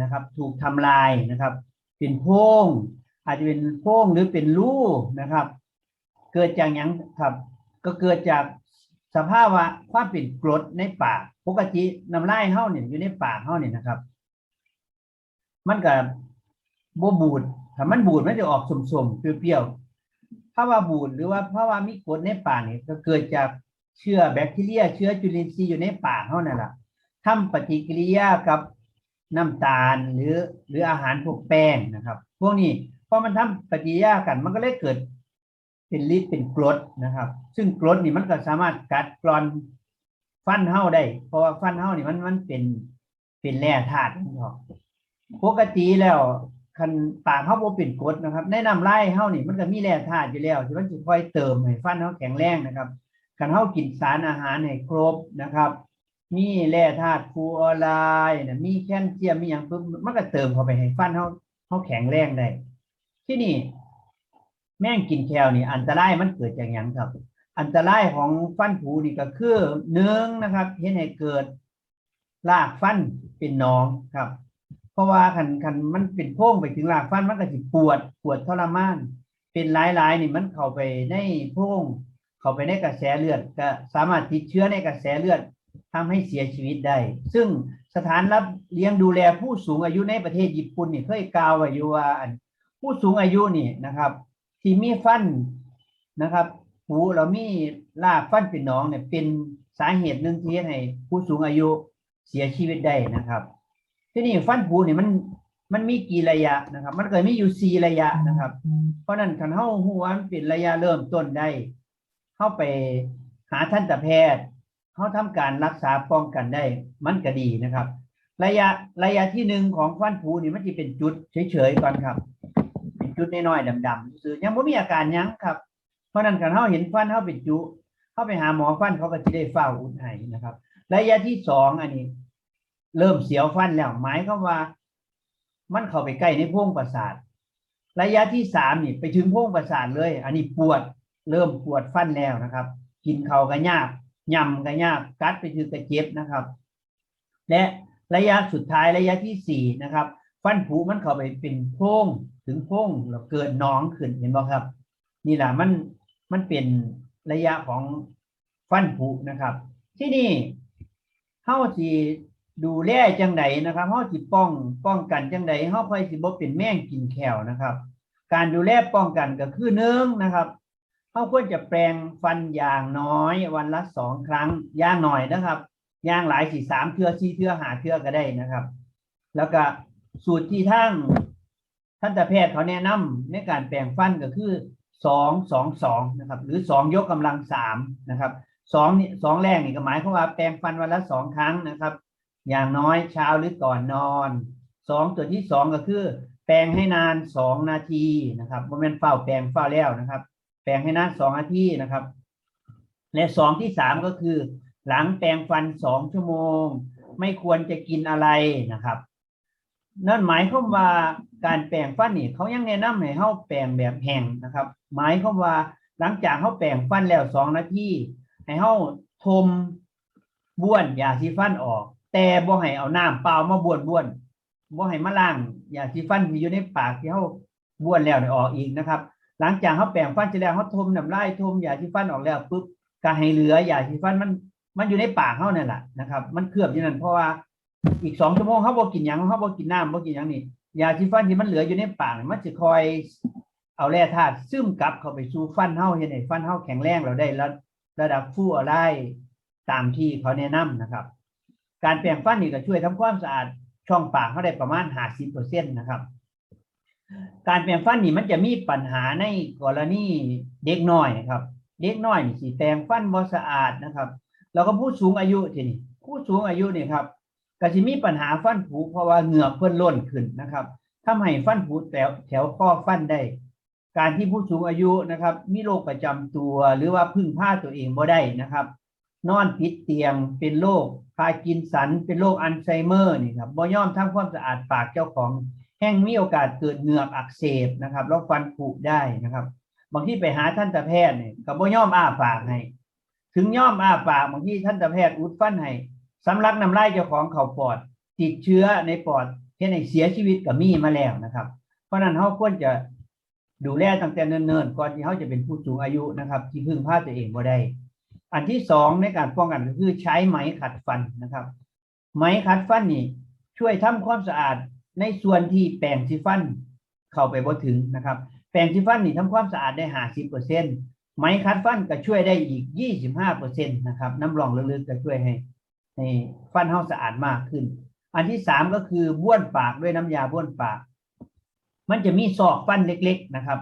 นะครับ ถูกทำลายนะครับ เป็นโพงอาจจะเป็นโพงหรือเป็นรูนะครับ เกิดจากหยังครับ ก็เกิดจากสภาพว่าความเป็นกรดในปากปกติน้ำลายเฮาเนี่ยอยู่ในปากเฮาเนี่ยนะครับ มันก็บ่บูดถ้ามันบูดมันจะออกสมๆเปรี้ยวๆถ้าว่าบูดหรือว่าเพราว่ามีกรดในปากเนี่ยก็เกิดจากเชื้อแบคทีเรีย เชื้อจุลินทรีย์อยู่ในปากเฮานั่นแหละทำปฏิกิริยากับ น้ำตาลหรือหรืออาหารพวกแป้งนะครับ พวกนี้พอมันทำปฏิกิริยากันมันก็เลยเกิดเป็นฤทธิ์เป็นกรดนะครับ ซึ่งกรดนี่มันก็สามารถกัดกร่อนฟันเฮาได้ เพราะว่าฟันเฮานี่มันมันเป็นเป็นแร่ธาตุนะครับปกติแล้วคันปากเฮาบ่เป็นกรดนะครับในน้ำลายเฮานี่มันก็มีแร่ธาตุอยู่แล้วที่มันสิคอยเติมให้ฟันเฮาแข็งแรงนะครับคันเฮากินสารอาหารให้ครบนะครับ มีแร่ธาตุฟูออไรด์นะมีแคลเซียมมีหยังปุ๊บมันก็เติมเข้าไปให้ฟันเฮาเฮาแข็งแรงได้ที่นี่ แม่งกินแคลนี่ อันตรายมันเกิดจากหยังครับ อันตรายของฟันผุนี่ก็คือหนึ่งนะครับเห็นให้เกิดรากฟันเป็นหนองครับ เพราะว่าคันคันมันเป็นโพรงไปถึงรากฟันมันก็สิปวดปวดทรมาน เป็นหลายๆนี่มันเข้าไปในโพรงเข้าไปในกระแสเลือดก็สามารถติดเชื้อในกระแสเลือด ทำให้เสียชีวิตได้ ซึ่งสถานรับเลี้ยงดูแลผู้สูงอายุในประเทศญี่ปุ่นนี่เคยกล่าวไว้อยู่ว่าผู้สูงอายุนี่นะครับ ที่มีฟันนะครับหูเรามีรากฟันเป็นหนองเนี่ยเป็นสาเหตุหนึ่งที่ให้ผู้สูงอายุเสียชีวิตได้นะครับ ที่นี่ฟันผุเนี่ยมันมันมีกี่ระยะนะครับ มันเคยมีอยู่สี่ระยะนะครับ เพราะนั้นคันเฮาฮู้ว่ามันเป็นระยะเริ่มต้นได้ เข้าไปหาทันตแพทย์ เฮาทำการรักษาป้องกันได้มันก็ดีนะครับ ระยะระยะที่หนึ่งของฟันผุนี่มันจะเป็นจุดเฉยๆก่อนครับเป็นจุดน้อยๆดำๆซื่อยังไม่มีอาการยังครับ เพราะนั้นการเขาเห็นฟันเขาเป็นจุเขาไปหาหมอฟันเขาก็จะได้เฝ้าอุดให้นะครับ ระยะที่สองอันนี้ เริ่มเสียวฟันแล้วหมายความว่า มันเข้าไปใกล้ในโพรงประสาทระยะที่สามนี่ไปถึงโพรงประสาทเลย อันนี้ปวดเริ่มปวดฟันแล้วนะครับ กินเขาวก็ยาก ย่ำก็ยากกัดไปคือกระเจ็บนะครับ และระยะสุดท้ายระยะที่สี่นะครับ ฟันผุมันเข้าไปเป็นโพรงถึงโพรงแล้วเกิดหน้องขึ้นเห็นบ่ครับ นี่แหละมันมันเป็นระยะของฟันผุนะครับ ที่นี่เฮาสิดูแลจังไดนะครับเฮาสิป้องป้องกันจังไดเฮาค่อยสิบ่เป็นแม่งกินแขวนะครับ การดูแลป้องกันก็คือหนึ่งนะครับ เฮาควรจะแปรงฟันอย่างน้อยวันละสองครั้งย่างหน่อยนะครับย่างหลายสี่สามเทือสี่เทือหาเทือก็ได้นะครับ แล้วก็สูตรที่ทั้งทันตแพทย์เขาแนะนำในการแปรงฟันก็คือสองสองสองนะครับ หรือสองยกกำลังสามนะครับสองนี่สองแรกนี่ก็หมายความว่าแปรงฟันวันละสองครั้งนะครับ อย่างน้อยเช้าหรือก่อนนอนสองตัวที่สองก็คือ แปรงให้นานสองนาทีนะครับโมเมนต์เฝ้าแปรงเฝ้าแล้วนะครับ แปรงให้นาสองนาทีนะครับ และสองที่สามก็คือ หลังแปรงฟันสองชั่วโมง ไม่ควรจะกินอะไรนะครับ นั่นหมายความว่าการแปรงฟันนี่เขายังแนะนำให้เฮาแปรงแบบแห้งนะครับ หมายความว่าหลังจากเฮาแปรงฟันแล้วสองนาทีให้เฮาทมบ้วนยาสีฟันออก แต่บ่ให้เอาน้ำเปล่ามาบ้วนบ้วนบ่ให้มาล้างยาสีฟันที่อยู่ในปากที่เฮาบ้วนแล้วเนี่ยออกอีกนะครับ หลังจากเฮาแปรงฟันเสร็จแล้วเฮาทมน้ำลายทมยาสีฟันออกแล้วปุ๊บก็ให้เหลือยาสีฟันมันมันอยู่ในปากเฮานั่นแหละนะครับ มันเคลือบอยู่นั่นเพราะว่าอีกสองชั่วโมงเขาบ่กินยังเขาบ่กินน้ำบ่กินยังนี่ยาสีฟันที่มันเหลืออยู่ในปากมันจะคอยเอาแร่ธาตุซึมกลับเข้าไปสู่ฟันเฮาเฮ็ดให้ฟันเฮาแข็งแรงเราได้ระระดับฟู่อะไรตามที่เขาแนะนำนะครับ การแปรงฟันนี่ก็ช่วยทำความสะอาดช่องปากเขาได้ประมาณ50%นะครับ การแปรงฟันนี่มันจะมีปัญหาในกรณีเด็กน้อยนะครับ เด็กน้อยนี่สิแปรงฟันบ่สะอาดนะครับ แล้วก็ผู้สูงอายุทีนี้ผู้สูงอายุนี่ครับก็สิมีปัญหาฟันผุเพราะว่าเหงือกเพิ่นล้นขึ้นนะครับทำให้ฟันผุแถวแถวข้อฟันได้ การที่ผู้สูงอายุนะครับ มีโรคประจำตัวหรือว่าพึ่งพาตัวเองบ่ได้นะครับ นอนติดเตียงเป็นโรคพากินสันเป็นโรคอัลไซเมอร์นี่ครับบ่ยอมทำความสะอาดปากเจ้าของ งมีโอกาสเกิดเหงือกอักเสบนะครับแล้วฟันผุได้นะครับ บางที่ไปหาท่านตแพทย์เนี่ยก็บ่ย่อมอ้าปากให้ ถึงย่อมอ้าปากบางที่ท่านตแพทย์อุดฟันให้สำลักน้ำลายเจ้าของเข่าปอด ติดเชื้อในปอดเฮ็ดให้เสียชีวิตก็มีมาแล้วนะครับ เพราะนั้นเราควรจะดูแลตั้งแต่เนิ่นๆก่อนที่เขาจะเป็นผู้สูงอายุนะครับ ที่พึ่งพาตัวเองบ่ได้ อันที่สองในการป้องกันก็คือใช้ไหมขัดฟันนะครับ ไหมขัดฟันนี่ช่วยทำความสะอาด ในส่วนที่แปรงสีฟันเข้าไปบ่ถึงนะครับ แปรงสีฟันนี่ทำความสะอาดได้ห้าสิบเปอร์เซ็นไม้คัดฟันก็ช่วยได้อีกยี่สิบห้าเปอร์เซ็นต์นะครับ น้ำรองลึกๆก็ช่วยให้ให้ฟันเฮาสะอาดมากขึ้น อันที่สามก็คือบ้วนปากด้วยน้ำยาบ้วนปาก มันจะมีซอกฟันเล็ก ๆ นะครับ